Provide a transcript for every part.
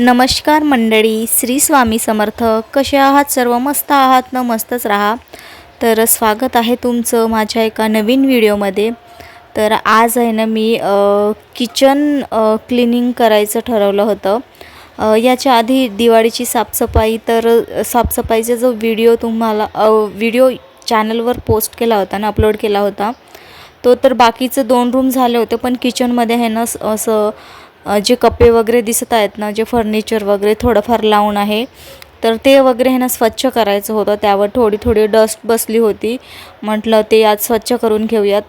नमस्कार मंडळी श्री स्वामी समर्थ. कसे आहात सर्व? मस्त आहात न? मस्तच राहा. तर स्वागत आहे तुमचं माझ्या एका नवीन व्हिडिओमध्ये. तर आज आहे ना मी किचन क्लिनिंग करायचं ठरवलं होतं. याच्या आधी दिवाळीची साफसफाई तर साफसफाईचा जो व्हिडिओ तुम्हाला व्हिडिओ चॅनलवर पोस्ट केला होता ना अपलोड केला होता तो तर बाकीचं दोन रूम झाले होते पण किचनमध्ये आहे ना असं जे कप्पे वगैरे दिसत आहेत ना जे फर्निचर वगैरे थोडंफार लावून आहे तर ते वगैरे आहे ना स्वच्छ करायचं होतं. त्यावर थोडी थोडी डस्ट बसली होती. म्हटलं ते आज स्वच्छ करून घेऊयात.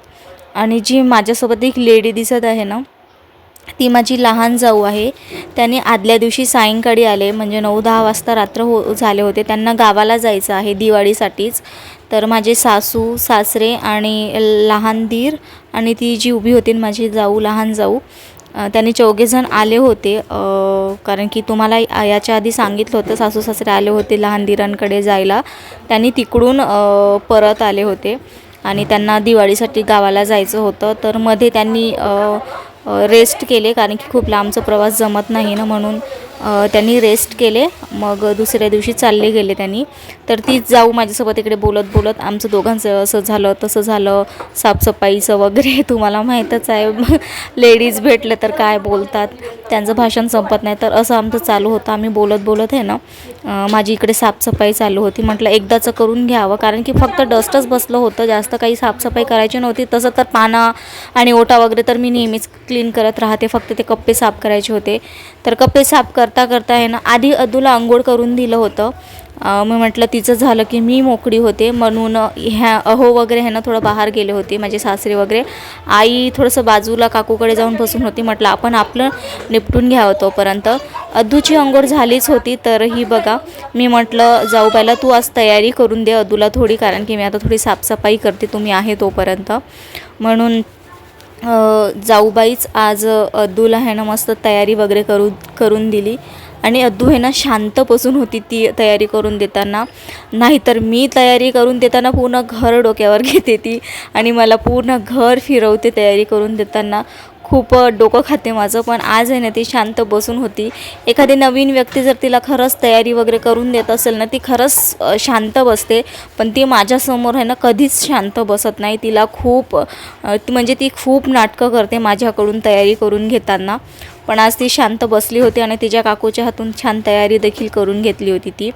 आणि जी माझ्यासोबत एक लेडी दिसत आहे ना ती माझी लहान जाऊ आहे. त्याने आदल्या दिवशी सायंकाळी आले म्हणजे नऊ दहा वाजता रात्र हो झाले होते. त्यांना गावाला जायचं आहे दिवाळीसाठीच. तर माझे सासू सासरे आणि लहान दीर आणि ती जी उभी होती ना माझी जाऊ लहान जाऊ त्यांनी चौघेजण आले होते. कारण की तुम्हाला या- याच्या आधी सांगितलं होतं सासू सासरे आले होते लहान दिरांकडे जायला. त्यांनी तिकडून परत आले होते. आणि त्यांना दिवाळीसाठी गावाला जायचं होतं. तर मध्ये त्यांनी रेस्ट केले. कारण की खूप लांबचा प्रवास जमत नाही ना म्हणून. त्यांनी रेस्ट केले. मग दुसऱ्या दिवशी चालले गेले त्यांनी. तर तीच जाऊ माझ्यासोबत इकडे बोलत बोलत आमचं दोघांचं असं झालं तसं झालं. साफसफाईचं वगैरे तुम्हाला माहीतच आहे. लेडीज भेटले तर काय बोलतात? त्यांचं भाषण संपत नाही. तर असं आमचं चालू होतं. आम्ही बोलत बोलत आहे ना माझी इकडे साफसफाई चालू होती. म्हटलं एकदाचं करून घ्यावं. कारण की फक्त डस्टच बसलं होतं. जास्त काही साफसफाई करायची नव्हती. तसं तर पाना आणि ओटा वगैरे तर मी नेहमीच क्लीन करत राहते. फक्त ते कप्पे साफ करायचे होते. तर कप्पे साफ कर करता करता आहे ना आधी अदूला आंघोळ करून दिलं होतं. मी म्हटलं तिचं झालं की मी मोकळी होते. म्हणून ह्या अहो वगैरे आहे ना थोडं बाहेर गेले होते माझे सासरे वगैरे. आई थोडंसं बाजूला काकूकडे जाऊन बसून होती. म्हटलं आपण आपलं निपटून घ्यावं तोपर्यंत. अदूची अंघोळ झालीच होती तर ही बघा. मी म्हटलं जाऊ पहिला तू आज तयारी करून दे अदूला थोडी कारण की मी आता थोडी साफसफाई करते तुम्ही आहे तोपर्यंत. म्हणून जाऊबाईच आज अद्दूला आहे ना मस्त तयारी वगैरे करू करून दिली. आणि अद्दू आहे ना शांत बसून होती ती तयारी करून देताना. नाहीतर मी तयारी करून देताना पूर्ण घर डोक्यावर घेते ती. आणि मला पूर्ण घर फिरवते तयारी करून देताना. खूप डोकं खाते माझं. पण आज आहे ना ती शांत बसून होती. एखादी नवीन व्यक्ती जर तिला खरंच तयारी वगैरे करून देत असेल ना ती खरंच शांत बसते. पण ती माझ्यासमोर आहे ना कधीच शांत बसत नाही. तिला खूप म्हणजे ती खूप नाटकं करते माझ्याकडून तयारी करून घेताना. पण आज ती शांत बसली होती आणि तिच्या काकूच्या हातून छान तयारी देखील करून घेतली होती ती.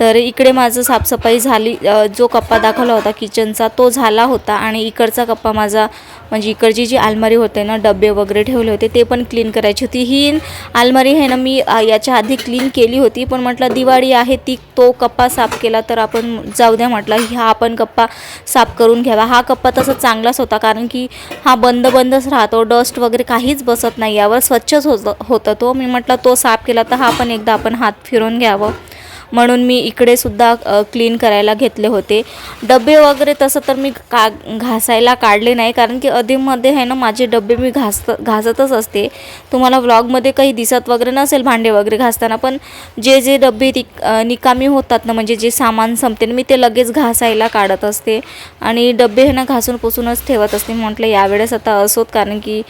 तर इकडे माझं साफसफाई झाली जो कप्पा दाखवला होता किचनचा तो झाला होता आणि इकडचा कप्पा माझा म्हणजे इकडची जी अलमारी होते ना डबे वगैरे ठेवले होते ते पण क्लीन करायची होती. ही अलमारी आहे ना मी याच्या आधी क्लीन केली होती पण म्हटलं दिवाळी आहे ती तो कप्पा साफ केला तर आपण जाऊ द्या म्हटलं हा आपण कप्पा साफ करून घ्यावा. हा कप्पा तसा चांगलाच होता कारण की हा बंद बंदच राहतो डस्ट वगैरे काहीच बसत नाही यावर स्वच्छच होतं होतं तो. मी म्हटलं तो साफ केला तर हा पण एकदा आपण हात फिरून घ्यावं. म्हणून मी इकडे सुद्धा क्लीन करायला घेतले होते. डबे वगैरे तसं तर मी का घासायला काढले नाही. कारण की अधेमध्ये आहे ना माझे डबे मी घास घासतच असते. तुम्हाला व्लॉगमध्ये काही दिसत वगैरे नसेल भांडे वगैरे घासताना पण जे जे डबे रिक निकामी होतात ना म्हणजे जे सामान संपते ना मी ते लगेच घासायला काढत असते. आणि डबे हे ना घासून पुसूनच ठेवत असते. म्हटलं यावेळेस आता असोत कारण की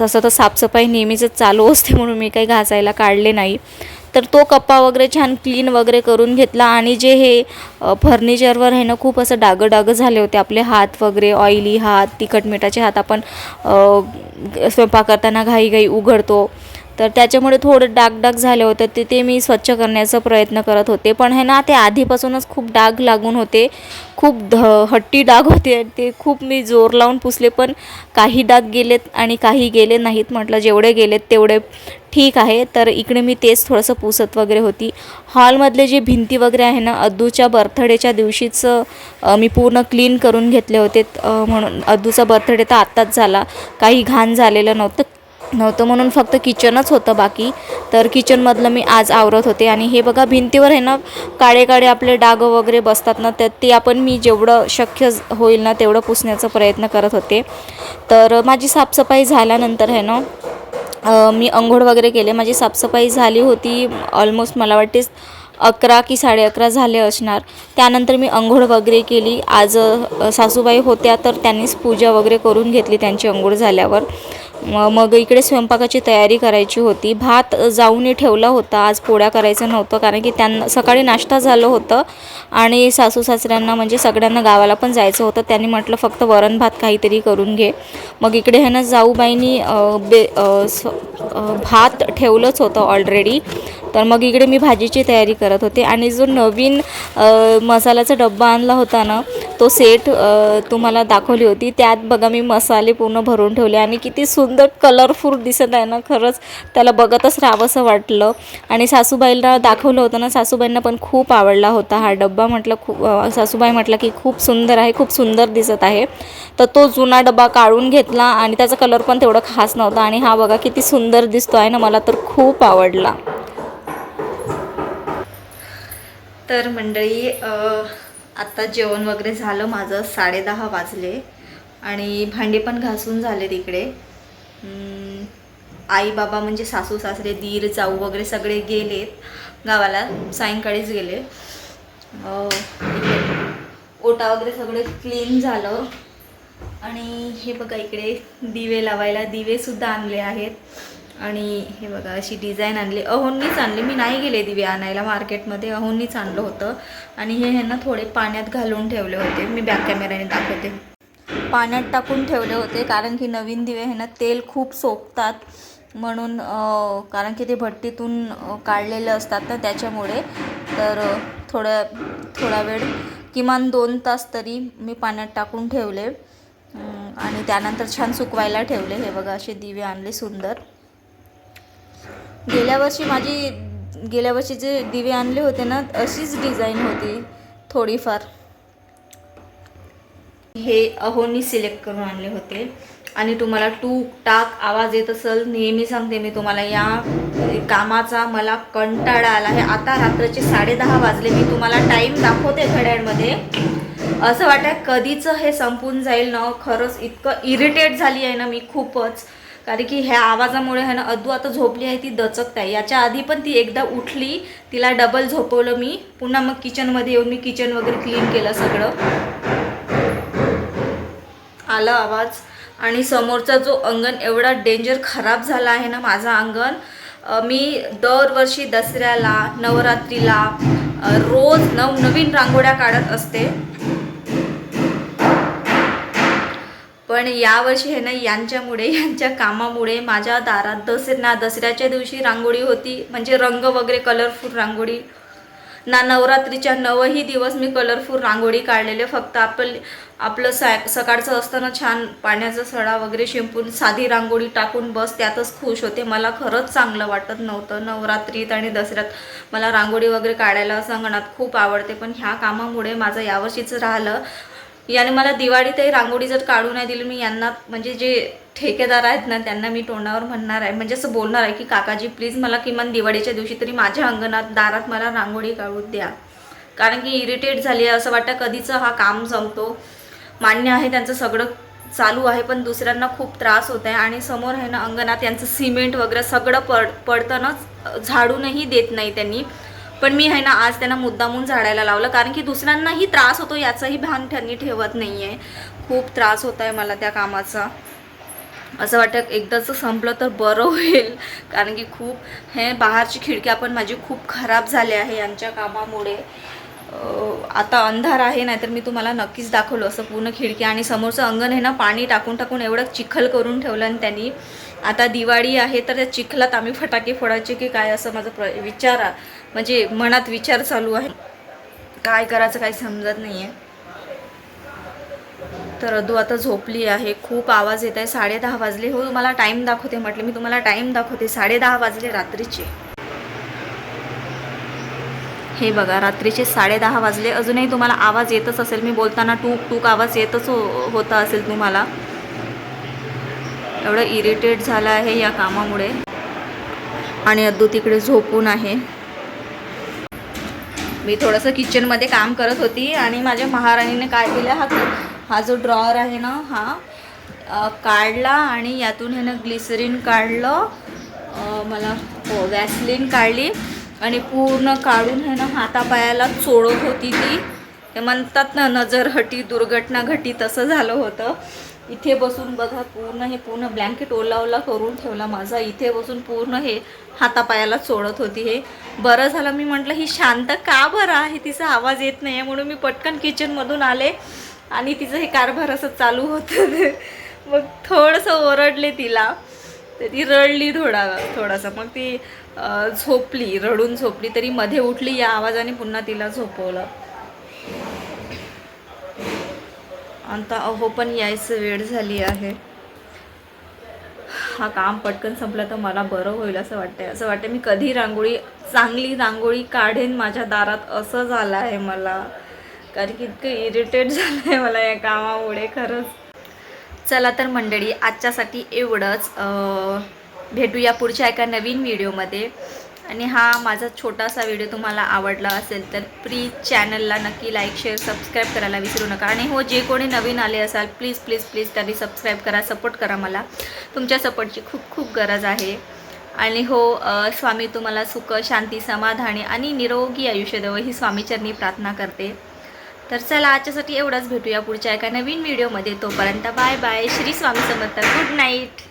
तसं तर साफसफाई नेहमीच चालू असते म्हणून मी काही घासायला काढले नाही. तर तो कप्पा वगैरे छान क्लीन वगैरे करून घेतला आणि जे हे फर्निचरवर आहे ना खूप असं डागं डागं झाले होते. आपले हात वगैरे ऑइली हात तिखट मिठाचे हात आपण स्वयंपाक करताना घाई उघडतो. तर त्याच्यामुळे थोडं डाग डाग झाले होते. ते ते मी स्वच्छ करण्याचा प्रयत्न करत होते. पण हे ना ते आधीपासूनच खूप डाग लागून होते. खूप ध हट्टी डाग होते ते खूप मी जोर लावून पुसले. पण काही डाग गेलेत आणि काही गेले नाहीत म्हटलं. जेवढे गेलेत तेवढे ठीक आहे तर इकडे मी तेच थोडंसं पुसत वगैरे होती. हॉलमधले जे भिंती वगैरे आहे ना अद्दूच्या बर्थडेच्या दिवशीच मी पूर्ण क्लीन करून घेतले होते. म्हणून अद्दूचा बर्थडे तर आत्ताच झाला. काही घाण झालेलं नव्हतं नव्हतं म्हणून फक्त किचनच होतं बाकी. तर किचनमधलं मी आज आवरत होते. आणि हे बघा भिंतीवर आहे ना काळे काळे आपले डाग वगैरे बसतात ना तर ते आपण मी जेवढं शक्य होईल ना तेवढं पुसण्याचा प्रयत्न करत होते. तर माझी साफसफाई झाल्यानंतर आहे ना मी अंघोळ वगैरे केले. माझी साफसफाई झाली होती. ऑलमोस्ट मला वाटते अकरा की साडे अकरा झाले असणार. त्यानंतर मी अंघोळ वगैरे केली. आज सासूबाई होत्या तर त्यांनीच पूजा वगैरे करून घेतली त्यांची अंघोळ झाल्यावर. मग इकडे स्वयंपाकाची तयारी करायची होती. भात जाऊनही ठेवला होता. आज पोळ्या करायचं नव्हतं कारण की त्यांना सकाळी नाश्ता झालं होतं आणि सासू सासऱ्यांना म्हणजे सगळ्यांना गावाला पण जायचं होतं. त्यांनी म्हटलं फक्त वरण भात काहीतरी करून घे. मग इकडे ह्यानं जाऊबाईंनी बे स- भात ठेवलंच होतं ऑलरेडी तर मग इकडे मी भाजीची तयारी करत होते. आणि जो नवीन मसाल्याचा डब्बा आणला होता ना तो सेट तुम्हाला दाखवली होती. त्यात बघा मी मसाले पूर्ण भरून ठेवले. आणि किती सुंदर कलरफुल दिसत आहे ना खरंच त्याला बघतच राहावंसं वाटलं. आणि सासूबाईला दाखवलं होतं ना सासूबाईंना पण खूप आवडला होता हा डब्बा. म्हटलं खूप सासूबाई म्हटलं की खूप सुंदर आहे खूप सुंदर दिसत आहे. तर तो जुना डबा काढून घेतला आणि त्याचा कलर पण तेवढा खास नव्हता. आणि हा बघा किती सुंदर दिसतो आहे ना मला तर खूप आवडला. तर मंडळी आत्ता जेवण वगैरे झालं माझं साडेदहा वाजले आणि भांडे पण घासून झाले तिकडे आई बाबा म्हणजे सासू सासरे दीर जाऊ वगैरे सगळे गेलेत. गावाला सायंकाळीच गेले. ओटा वगैरे सगळे क्लीन झालं. आणि हे बघा इकडे दिवे लावायला दिवेसुद्धा आणले आहेत. आणि हे बघा अशी डिझाईन आणली. अहोंनीच आणली. मी नाही गेले दिवे आणायला मार्केटमध्ये अहोंनीच आणलं होतं. आणि हे ह्यांना थोडे पाण्यात घालून ठेवले होते. मी बॅक कॅमेऱ्याने दाखवते. पाण्यात टाकून ठेवले होते कारण की नवीन दिवे ह्यांना तेल खूप सोपतात. म्हणून कारण की ते भट्टीतून काढलेले असतात ना त्याच्यामुळे. तर थोड्या थोडा वेळ किमान दोन तास तरी मी पाण्यात टाकून ठेवले. आणि त्यानंतर छान सुकवायला ठेवले. हे बघा असे दिवे आणले सुंदर. गेल्या वर्षी माझी गेल्या वर्षी जे दिवे आणले होते ना अशीच डिझाईन होती थोडीफार. हे अहोनी सिलेक्ट करून आणले होते. आणि तुम्हाला टूक टाक आवाज येत असेल नेहमी सांगते मी तुम्हाला या कामाचा मला कंटाळा आला आहे. आता रात्रीचे साडेदहा वाजले मी तुम्हाला टाईम दाखवते घड्याळमध्ये. असं वाटतं कधीचं हे संपून जाईल ना खरंच इतकं इरिटेट झाली आहे ना मी खूपच. कारण की ह्या आवाजामुळे आहे ना अद्दू आता झोपली आहे ती दचकत आहे. याच्या आधी पण ती एकदा उठली तिला डबल झोपवलं मी. पुन्हा मग किचनमध्ये येऊन मी किचन वगैरे क्लीन केलं सगळं. आला आवाज. आणि समोरचा जो अंगण एवढा डेंजर खराब झाला आहे ना माझं अंगण मी दरवर्षी दसऱ्याला नवरात्रीला रोज नवनवीन रांगोळ्या काढत असते. पण यावर्षी हे ना यांच्यामुळे यांच्या कामामुळे माझ्या दारात दसऱ्या दसऱ्याच्या दिवशी रांगोळी होती. म्हणजे रंग वगैरे कलरफुल रांगोळी. ना नवरात्रीच्या नवही दिवस मी कलरफुल रांगोळी काढलेले. फक्त आपलं आपलं सा सकाळचं असताना छान पाण्याचा सडा वगैरे शिंपून साधी रांगोळी टाकून बस त्यातच खुश होते. मला खरंच चांगलं वाटत नव्हतं नवरात्रीत आणि दसऱ्यात. मला रांगोळी वगैरे काढायला संगणात खूप आवडते. पण ह्या कामामुळे माझं यावर्षीचं राहिलं. याने मला दिवाळीतही रांगोळी जर काढू नाही दिली मी यांना म्हणजे जे ठेकेदार आहेत ना त्यांना मी तोंडावर म्हणणार आहे. म्हणजे असं बोलणार आहे की काकाजी प्लीज मला किमान दिवाळीच्या दिवशी तरी माझ्या अंगणात दारात मला रांगोळी काढू द्या. कारण की इरिटेट झाली आहे असं वाटतं कधीचं हा काम जमतो. मान्य आहे त्यांचं सगळं चालू आहे पण दुसऱ्यांना खूप त्रास होत आहे. आणि समोर आहे ना अंगणात यांचं सिमेंट वगैरे सगळं पड पडतानाच झाडूनही देत नाही त्यांनी. पण मी आहे ना आज त्यांना मुद्दामून झाडायला लावलं कारण की दुसऱ्यांनाही त्रास होतो याचंही भान त्यांनी ठेवत नाही आहे खूप त्रास होत आहे मला त्या कामाचा. असं वाटतं एकदाचं संपलं तर बरं होईल. कारण की खूप हे बाहेरची खिडक्या पण माझी खूप खराब झाल्या आहे यांच्या कामामुळे. आता अंधार आहे नाहीतर मी तुम्हाला नक्कीच दाखवलं. असं पूर्ण खिडकी आणि समोरचं अंगण आहे ना पाणी टाकून टाकून एवढं चिखल करून ठेवलं आणि त्यांनी आता दिवाळी आहे तर त्या चिखलात आम्ही फटाके फोडायचे की काय असं माझं प्र विचार म्हणजे मनात विचार चालू आहे. काय करायचं काही समजत नाही आहे तर अदू आता झोपली आहे. खूप आवाज येत आहे. साडेदहा वाजले. हो तुम्हाला टाईम दाखवते म्हटलं. मी तुम्हाला टाईम दाखवते. साडेदहा वाजले रात्रीचे. हे बघा रात्रीचे साडेदहा वाजले. अजूनही तुम्हाला आवाज येतच असेल. मी बोलताना टूक टूक आवाज येतच हो होता असेल तुम्हाला. एवढं इरिटेट झालं आहे या कामामुळे. आणि अद्दू तिकडे झोपून आहे. मी थोडंसं किचनमध्ये काम करत होती आणि माझ्या महाराणीने काय केलं हा हा जो ड्रॉवर आहे ना हा काढला आणि यातून ह्यानं ग्लिसरीन काढलं. मला हो वॅसलीन काढली आणि पूर्ण काढून ह्यानं हातापायाला चोळत होती ती. ते म्हणतात ना नजर हटी दुर्घटना घटी तसं झालं होतं. इथे बसून बघा पूर्ण हे पूर्ण ब्लँकेट ओला ओला करून ठेवला माझा. इथे बसून पूर्ण हे हातापायाला चोळत होती हे. बरं झालं मी म्हटलं ही शांत का बरं आहे? तिचा आवाज येत नाही आहे म्हणून मी पटकन किचनमधून आले आणि तिचं हे कारभार असं चालू होतं. मग थोडंसं ओरडले तिला. तर ती रडली थोडा थोडासा. मग ती झोपली रडून झोपली. तरी मध्ये उठली या आवाजाने पुन्हा तिला झोपवलं. आता अहो पण यायचं वेळ झाली आहे. हा काम पटकन संपलं तर मला बरं होईल असं वाटतंय. असं वाटतं मी कधी रांगोळी चांगली रांगोळी काढेन माझ्या दारात असं झालं आहे मला. कारण की इतकं इरिटेट झालं आहे मला या कामामुळे खरंच. चला तर मंडळी आजच्यासाठी एवढंच. भेटूया पुढच्या एका नवीन व्हिडिओमध्ये आणि हा माझा छोटासा व्हिडिओ तुम्हाला आवडला असेल तर प्लीज चॅनलला नक्की लाईक शेअर सबस्क्राईब करायला विसरू नका. आणि हो जे कोणी नवीन आले असाल प्लीज प्लीज प्लीज त्यांनी सबस्क्राईब करा सपोर्ट करा मला. तुमच्या सपोर्टची खूप खूप गरज आहे. आणि हो स्वामी तुम्हाला सुख शांती समाधानी आणि निरोगी आयुष्य देवो ही स्वामीचरणी प्रार्थना करते. तर चला आजच्यासाठी एवढंच भेटूया पुढच्या एका नवीन व्हिडिओमध्ये. तोपर्यंत bye bye Shri Swami Samarth. Good night